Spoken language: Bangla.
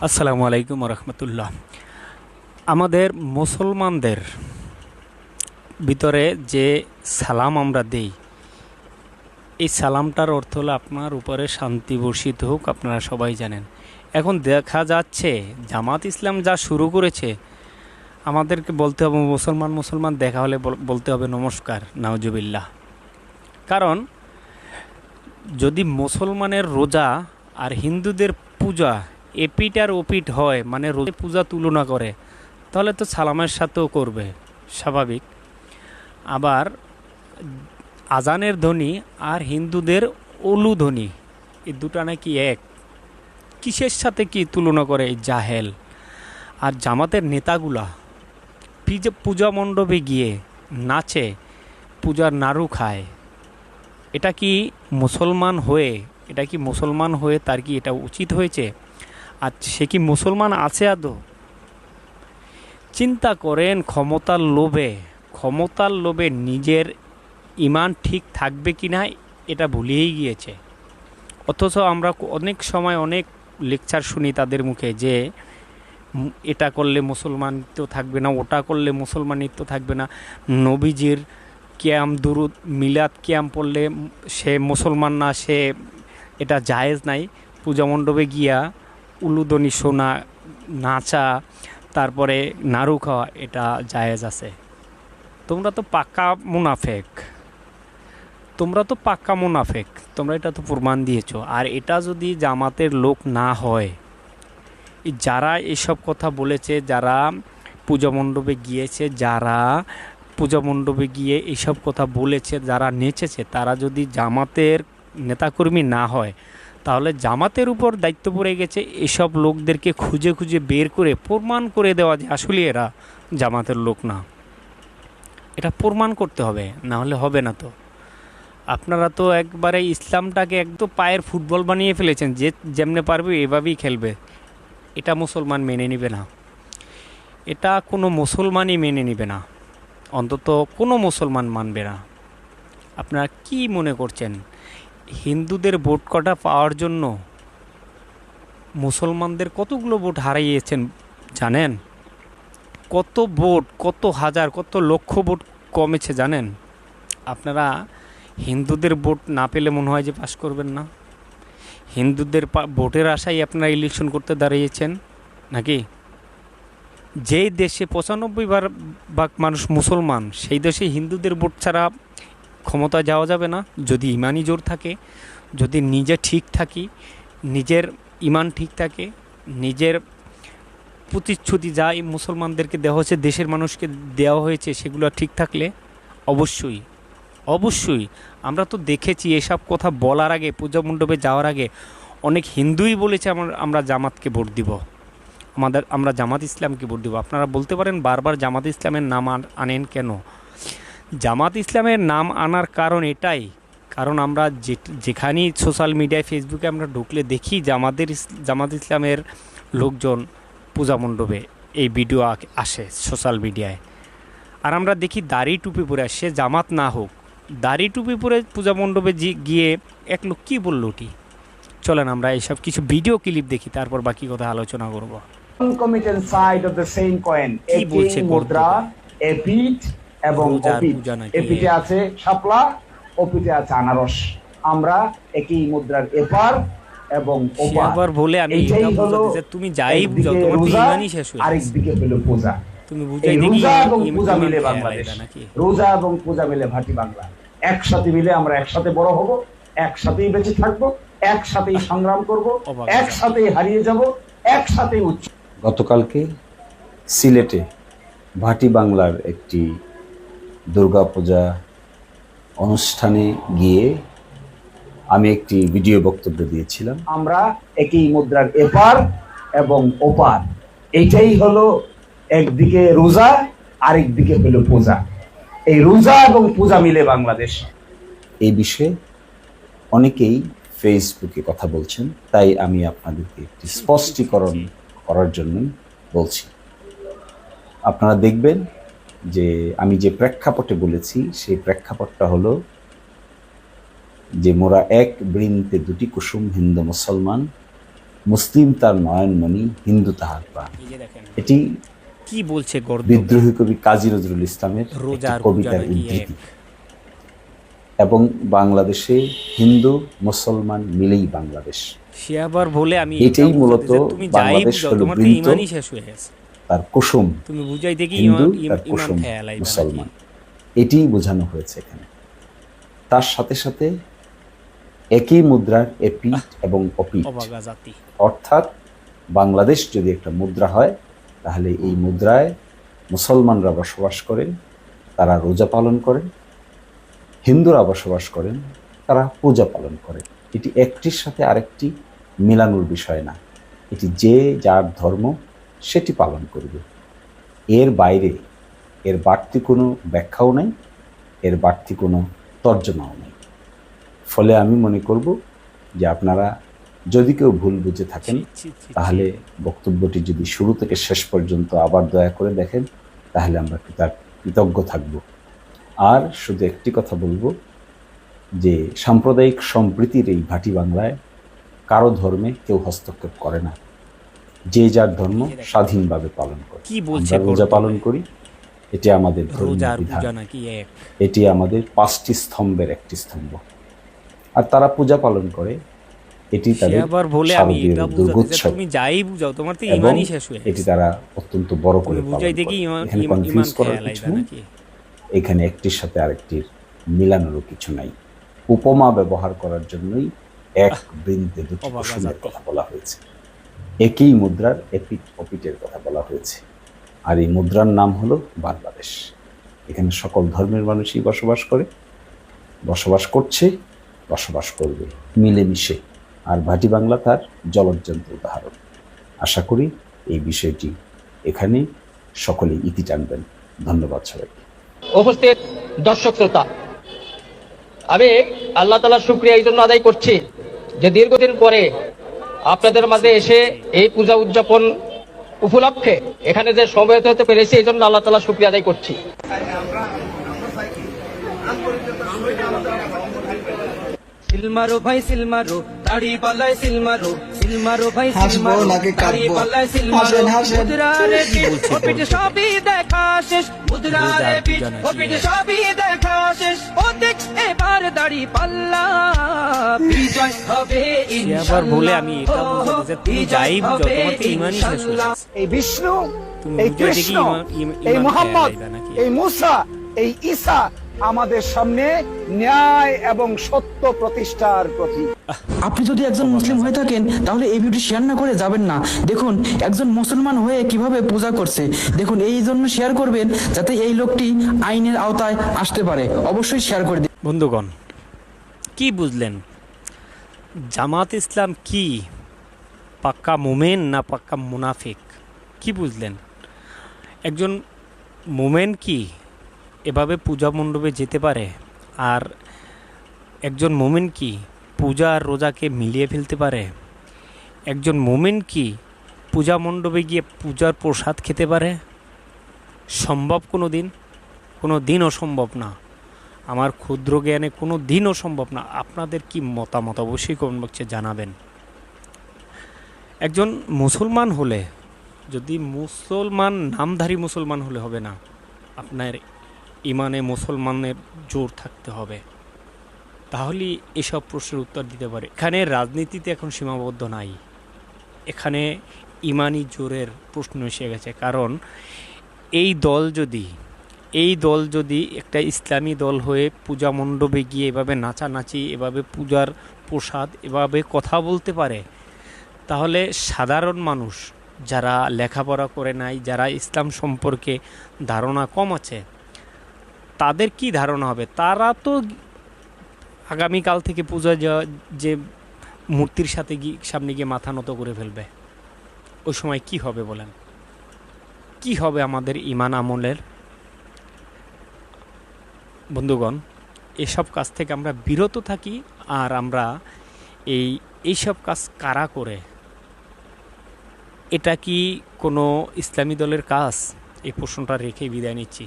আসসালামু আলাইকুম রহমতুল্লাহ আমাদের মুসলমানদের ভিতরে যে সালাম আমরা দেই, এই সালামটার অর্থ হলো আপনার উপরে শান্তি বর্ষিত হোক, আপনারা সবাই জানেন। এখন দেখা যাচ্ছে, জামাত ইসলাম যা শুরু করেছে, আমাদেরকে বলতে হবে মুসলমান মুসলমান, দেখা হলে বল- বলতে হবে নমস্কার, নাওজুবিল্লাহ। কারণ, যদি মুসলমানের রোজা আর হিন্দুদের পূজা এপিট আর ওপিট হয় মানে রোজা পূজা তুলনা করে। তাহলে তো সালামের সাথেও করবে, স্বাভাবিক। আবার আজানের ধ্বনি আর হিন্দুদের অলু ধ্বনি, এই দুটা নাকি এক। কিসের সাথে কি তুলনা করে এই জাহেল? আর জামাতের নেতাগুলা, পিজে, পূজা মণ্ডপে গিয়ে নাচে, পূজার নাড়ু খায়। এটা কি মুসলমান হয়ে, এটা কি মুসলমান হয়ে তার কি এটা উচিত হয়েছে? আর সে কি মুসলমান আছে আদৌ? চিন্তা করেন ক্ষমতার লোভে ক্ষমতার লোভে নিজের ইমান ঠিক থাকবে কি না, এটা ভুলিয়েই গিয়েছে। অথচ আমরা অনেক সময় অনেক লেকচার শুনি তাদের মুখে যে এটা করলে মুসলমানিত্ব থাকবে না, ওটা করলে মুসলমানিত্ব থাকবে না। নবীজির ক্যাম, দুরুদ, মিলাদ ক্যাম পড়লে সে মুসলমান না, সে এটা জায়েজ নাই। পূজা মণ্ডপে গিয়া উলুদনি শোনা নাচা, তারপরে নাড়ু খাওয়া, এটা জায়েজ আছে। তোমরা তো পাক্কা মুনাফেক। তোমরা তো পাক্কা মুনাফেক। তোমরা এটা তো প্রমাণ দিয়েছ। আর এটা যদি জামাতের লোক না হয় যারা এসব কথা বলেছে, যারা পূজা মণ্ডপে গিয়েছে, যারা পূজা মণ্ডপে গিয়ে এইসব কথা বলেছে, যারা নেচেছে, তারা যদি জামাতের নেতাকর্মী না হয় তাহলে জামাতের উপর দায়িত্ব পড়ে গেছে। এসব লোকদেরকে খুঁজে খুঁজে বের করে প্রমাণ করে দেওয়া যে আসলে এরা জামাতের লোক না। এটা প্রমাণ করতে হবে, না হলে হবে না তো। আপনারা তো একবারে ইসলামটাকে একদম পায়ের ফুটবল বানিয়ে ফেলেছেন, যে যেমনে পারবে এভাবেই খেলবে। এটা মুসলমান মেনে নেবে না। এটা কোনো মুসলমানই মেনে নেবে না। অন্তত কোনো মুসলমান মানবে না। আপনারা কি মনে করছেন? হিন্দুদের ভোট কটা পাওয়ার জন্য মুসলমানদের কতগুলো ভোট হারিয়েছেন জানেন? কত ভোট, কত হাজার, কত লক্ষ ভোট কমেছে জানেন? আপনারা হিন্দুদের ভোট না পেলে মনে হয় যে পাশ করবেন না। হিন্দুদের ভোটের আশায় আপনারা ইলেকশন করতে দাঁড়িয়েছেন নাকি? যেই দেশে পঁচানব্বই ভাগ ভাগ মানুষ মুসলমান, সেই দেশে হিন্দুদের ভোট ছাড়া ক্ষমতা যাওয়া যাবে না। যদি ইমানই জোর থাকে, যদি নিজে ঠিক থাকি, নিজের ইমান ঠিক থাকে, নিজের প্রতিশ্রুতি যা এই মুসলমানদেরকে দেওয়া হয়েছে, দেশের মানুষকে দেওয়া হয়েছে, সেগুলো ঠিক থাকলে অবশ্যই অবশ্যই। আমরা তো দেখেছি এসব কথা বলার আগে, পূজা মণ্ডপে যাওয়ার আগে অনেক হিন্দুই বলেছে আমার, আমরা জামাতকে ভোট দিব। আমাদের, আমরা জামাত ইসলামকে ভোট দিব। আপনারা বলতে পারেন বারবার জামাত ইসলামের নাম আনেন কেন? জামাত ইসলামের নাম আনার কারণ এটাই। কারণ আমরা যে যেখানেই সোশ্যাল মিডিয়ায় ফেসবুকে আমরা ঢুকলে দেখি জামাতের জামাত ইসলামের লোকজন পূজা মণ্ডপে এই ভিডিও আসে সোশ্যাল মিডিয়ায় আর আমরা দেখি দাড়ি টুপি পরে সে জামাত না হোক। দাড়ি টুপি পরে পূজা মণ্ডপে গিয়ে এক লোক কী বলল ওটি? চলেন আমরা এইসব কিছু ভিডিও ক্লিপ দেখি তারপর বাকি কথা আলোচনা করব। Same coin কি বলছে এবং নাকি? এপিটে আছে শাপলা অপিটে আছে আনারস। আমরা একই মুদ্রার এপার এবং ওপার। বলে আমি তুমি যাই বুঝাও তোমার ইমানই শেষ হয়ে গেছে। আরেকদিকে হলো পূজা। তুমি বুঝাই দেখি রোজা এবং ইম- পূজা মিলে বাংলাদেশ। নাকি? রোজা এবং পূজা মিলে ভাটি বাংলা। একসাথে মিলে আমরা একসাথে বড় হব একসাথেই বেঁচে থাকব একসাথেই সংগ্রাম করব একসাথেই হারিয়ে যাব একসাথেই উচ্চ গতকালকে সিলেটে ভাটি বাংলার একটি দুর্গাপূজা অনুষ্ঠানে গিয়ে আমি একটি ভিডিও বক্তব্য দিয়েছিলাম। আমরা একই মুদ্রার এপার এবং ওপার। এইটাই হলো একদিকে রোজা আরেকদিকে হলো পূজা। এই রোজা এবং পূজা মিলে বাংলাদেশ। এই বিষয়ে অনেকেই ফেসবুকে কথা বলছেন তাই আমি আপনাদেরকে একটি স্পষ্টীকরণ করার জন্য বলছি। আপনারা দেখবেন যে আমি যে প্রেক্ষাপটে বলেছি সেই প্রেক্ষাপটটা হলো যে মোরা এক বৃন্তে দুটি কুসুম হিন্দু মুসলমান মুসলিম তার নয়নমণি হিন্দু তাহার প্রাণ। এটি কি বলছে বিদ্রোহী কবি কাজী নজরুল ইসলামের কবিতার উদ্ধৃতি এবং বাংলাদেশে হিন্দু মুসলমান মিলেই বাংলাদেশ। সে আবার বলে আমি এটাই মূলত বাংলাদেশ হলো শেষ হয়ে গেছে। তার কুসুম হিন্দু তার কুসুম? মুসলমান। এটিই বোঝানো হয়েছে এখানে। তার সাথে সাথে একই মুদ্রার এপিট এবং অপিট অর্থাৎ বাংলাদেশ যদি একটা মুদ্রা হয় তাহলে এই মুদ্রায় মুসলমানরা বসবাস করেন তারা রোজা পালন করেন হিন্দুরা বসবাস করেন তারা পূজা পালন করেন। এটি একটির সাথে আরেকটি মিলানোর বিষয় না। এটি যে যার ধর্ম সেটি পালন করবে। এর বাইরে এর বাড়তি কোনো ব্যাখ্যাও নেই এর বাড়তি কোনো তর্জমাও নেই। ফলে আমি মনে করব যে আপনারা যদি কেউ ভুল বুঝে থাকেন। তাহলে বক্তব্যটি যদি শুরু থেকে শেষ পর্যন্ত আবার দয়া করে দেখেন তাহলে আমরা কৃতা- কৃতজ্ঞ থাকব। আর শুধু একটি কথা বলব যে সাম্প্রদায়িক সম্প্রীতির এই ভাটি বাংলায় কারও ধর্মে কেউ হস্তক্ষেপ করে না। যে যার ধর্ম স্বাধীনভাবে পালন করে। কি বলছে রোজা পালন করি এটি আমাদের ধর্মীয় বিধান। এটি আমাদের পাঁচটি স্তম্ভের একটি স্তম্ভ। আর তারা পূজা পালন করে এটি তাদের শারদীয় দুর্গোৎসব। তুমি যাই বুঝাও তোমার তো এবং হয়ে এটি তারা অত্যন্ত বড় করে পালন করে। এখানে কনফিউজ করার কিছু এখানে একটির সাথে আরেকটির মিলানোরও কিছু নাই। উপমা ব্যবহার করার জন্যই এক বৃন্তে দুটি কুসুমের কথা বলা হয়েছে। একই মুদ্রার এপিট অপিটের কথা বলা হয়েছে। আর এই মুদ্রার নাম হলো বাংলাদেশ। এখানে সকল ধর্মের মানুষই বসবাস করে, বসবাস করছে, বসবাস করবে, মিলেমিশে। আর ভাটি বাংলা তার জলজ্জন্ত উদাহরণ। আশা করি এই বিষয়টি এখানে সকলে ইতি টানবেন। ধন্যবাদ সবাইকে। উপস্থিত দর্শক শ্রোতা, আমি আল্লাহ তালা শুক্রিয়া এই জন্য আদায় করছি যে দীর্ঘদিন পরে আপনাদের মাঝে এসে এই পূজা উদযাপন উপলক্ষে এখানে যে সমবেত হতে পেরেছি, এই জন্য আল্লাহ তালা শুক্রিয়া আদায় করছি। সিলমারো ভাই, সিলমারো, দাড়ি পালায় সিলমারো। হাসবো নাকি কাঁদবো? হাসেন, হাসেন। সবই দেখা শেষ? সবই দেখা শেষ। এবার দাড়ি পাল্লা। বিজয় হবে আবার বলে আমি এটা বুঝাতে চাই, তুমি যাই বুঝাও ইমানই শেষ এই বিষ্ণু এই কৃষ্ণ এই মোহাম্মদ? এই মুসা এই ঈসা আমাদের সামনে ন্যায় এবং সত্য প্রতিষ্ঠার প্রতীক। আপনি যদি একজন মুসলিম হয়ে থাকেন তাহলে এই ভিডিও শেয়ার না করে যাবেন না। দেখুন একজন মুসলমান হয়ে কীভাবে পূজা করছে। দেখুন এই জন্য শেয়ার করবেন যাতে এই লোকটি আইনের আওতায় আসতে পারে। অবশ্যই শেয়ার করে দিন। বন্ধুগণ কি বুঝলেন? জামাত ইসলাম কি? পাক্কা মোমেন না পাক্কা মুনাফিক? কি বুঝলেন? একজন মোমেন কি? এভাবে পূজা মণ্ডপে যেতে পারে? আর একজন মোমেন কি পূজা আর রোজাকে মিলিয়ে ফেলতে পারে? একজন মোমেন কি পূজা মণ্ডপে গিয়ে পূজার প্রসাদ খেতে পারে? সম্ভব কোনো দিন? কোনো দিন অসম্ভব না। আমার ক্ষুদ্র জ্ঞানে কোনো দিনও সম্ভব না। আপনাদের কি মতামত অবশ্যই কমেন্ট বক্সে জানাবেন। একজন মুসলমান হলে, যদি মুসলমান, নামধারী মুসলমান হলে হবে না, আপনার ইমানে মুসলমানের জোর থাকতে হবে। তাহলেই এসব প্রশ্নের উত্তর দিতে পারে। এখানে রাজনীতিতে এখন সীমাবদ্ধ নাই। এখানে ইমানি জোরের প্রশ্ন এসে গেছে। কারণ এই দল যদি, এই দল যদি একটা ইসলামী দল হয়ে পূজা মণ্ডপে গিয়ে এভাবে নাচানাচি, এভাবে পূজার প্রসাদ, এভাবে কথা বলতে পারে, তাহলে সাধারণ মানুষ যারা লেখাপড়া করে নাই, যারা ইসলাম সম্পর্কে ধারণা কম আছে তাদের কি ধারণা হবে? তারা তো আগামীকাল থেকে পূজা যা- মূর্তির সাথে গিয়ে, সামনে গিয়ে মাথা নত করে ফেলবে। ওই সময় কি হবে বলেন? কি হবে আমাদের ইমান আমলের? বন্ধুগণ, এসব কাজ থেকে আমরা বিরত থাকি আর আমরা এই, এইসব কাজ কারা করে? এটা কি কোনো ইসলামী দলের কাজ? এই প্রশ্নটা রেখে বিদায় নিচ্ছি।